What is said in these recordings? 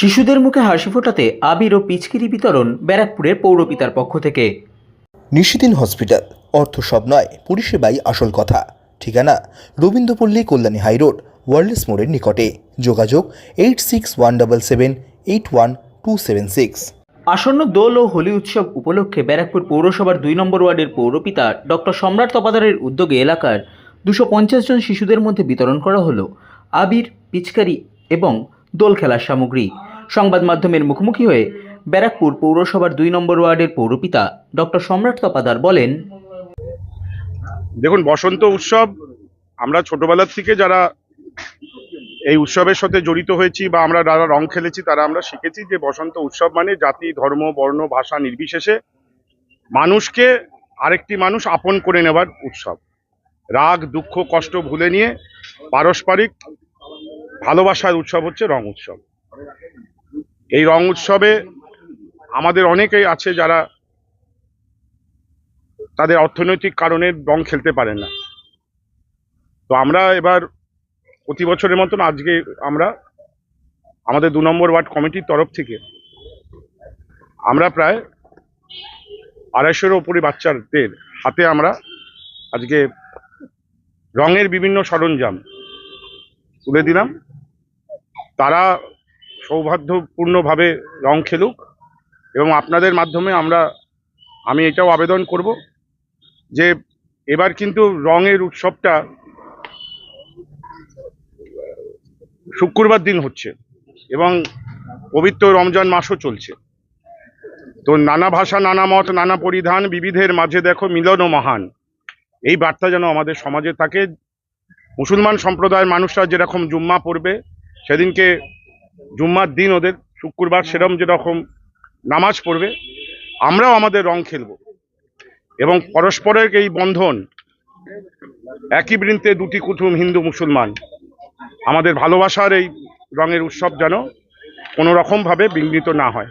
শিশুদের মুখে হাসি ফোটাতে আবির ও পিচকিরি বিতরণ ব্যারাকপুরের পৌরপিতার পক্ষ থেকে। নিশিদিন হসপিটাল অর্থ সব নয় পরিষেবাই আসল কথা। ঠিকানা রবীন্দ্রপল্লী কল্যাণী হাইরোড ওয়ার্ল্ডস মোড়ের নিকটে। যোগাযোগ eight six one double seven eight one two seven six আসন্ন দোল ও হোলি উৎসব উপলক্ষে ব্যারাকপুর পৌরসভার দুই নম্বর ওয়ার্ডের পৌরপিতা ডক্টর সম্রাট তপাদারের উদ্যোগে এলাকার দুশো পঞ্চাশ জন শিশুদের মধ্যে বিতরণ করা হলো আবির পিচকারি এবং দোল খেলার সামগ্রী। সংবাদ মাধ্যমের মুখোমুখি হয়ে ব্যারাকপুর পৌরসভার দুই নম্বর ওয়ার্ডের পৌরপিতা ডক্টর সম্রাট তপাদার বলেন, দেখুন, বসন্ত উৎসব, আমরা ছোটবেলার থেকে যারা এই উৎসবের সাথে জড়িত হয়েছি বা আমরা যারা রং খেলেছি, তারা আমরা শিখেছি যে বসন্ত উৎসব মানে জাতি, ধর্ম, বর্ণ, ভাষা নির্বিশেষে মানুষকে আরেকটি মানুষ আপন করে নেবার উৎসব। রাগ, দুঃখ, কষ্ট ভুলে নিয়ে পারস্পরিক ভালোবাসার উৎসব হচ্ছে রং উৎসব। এই রং উৎসবে আমাদের অনেকেই আছে যারা তাদের অর্থনৈতিক কারণে রং খেলতে পারেন না। তো আমরা এবার প্রতি বছরের মতন আজকে আমরা আমাদের দু নম্বর ওয়ার্ড কমিটির তরফ থেকে আমরা প্রায় আড়াইশোর ওপরে বাচ্চাদের হাতে আমরা আজকে রঙের বিভিন্ন সরঞ্জাম তুলে দিলাম। তারা সৌভাগ্যপূর্ণভাবে রং খেলুক এবং আপনাদের মাধ্যমে আমরা, আমি এটাও আবেদন করব যে এবার কিন্তু রঙের উৎসবটা শুক্রবার দিন হচ্ছে এবং পবিত্র রমজান মাসও চলছে। তো নানা ভাষা, নানা মত, নানা পরিধান বিবিধের মাঝে দেখো মিলন ও মহান। এই বার্তা যেন আমাদের সমাজে থাকে। মুসলমান সম্প্রদায়ের মানুষরা যেরকম জুম্মা পড়বে, সেদিনকে জুম্মার দিন ওদের শুক্রবার সেরম যেরকম নামাজ পড়বে আমরাও আমাদের রং খেলব। এবং পরস্পরের এই বন্ধন একই বৃন্তে দুটি কুটুম হিন্দু মুসলমান আমাদের ভালোবাসার এই রঙের উৎসব যেন কোনো রকমভাবে বিঘ্নিত না হয়।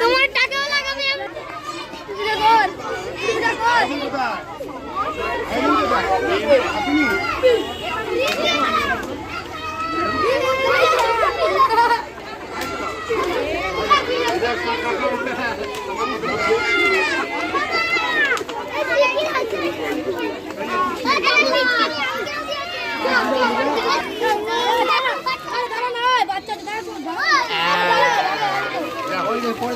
তোমার টাকাও লাগাবে সুবিধা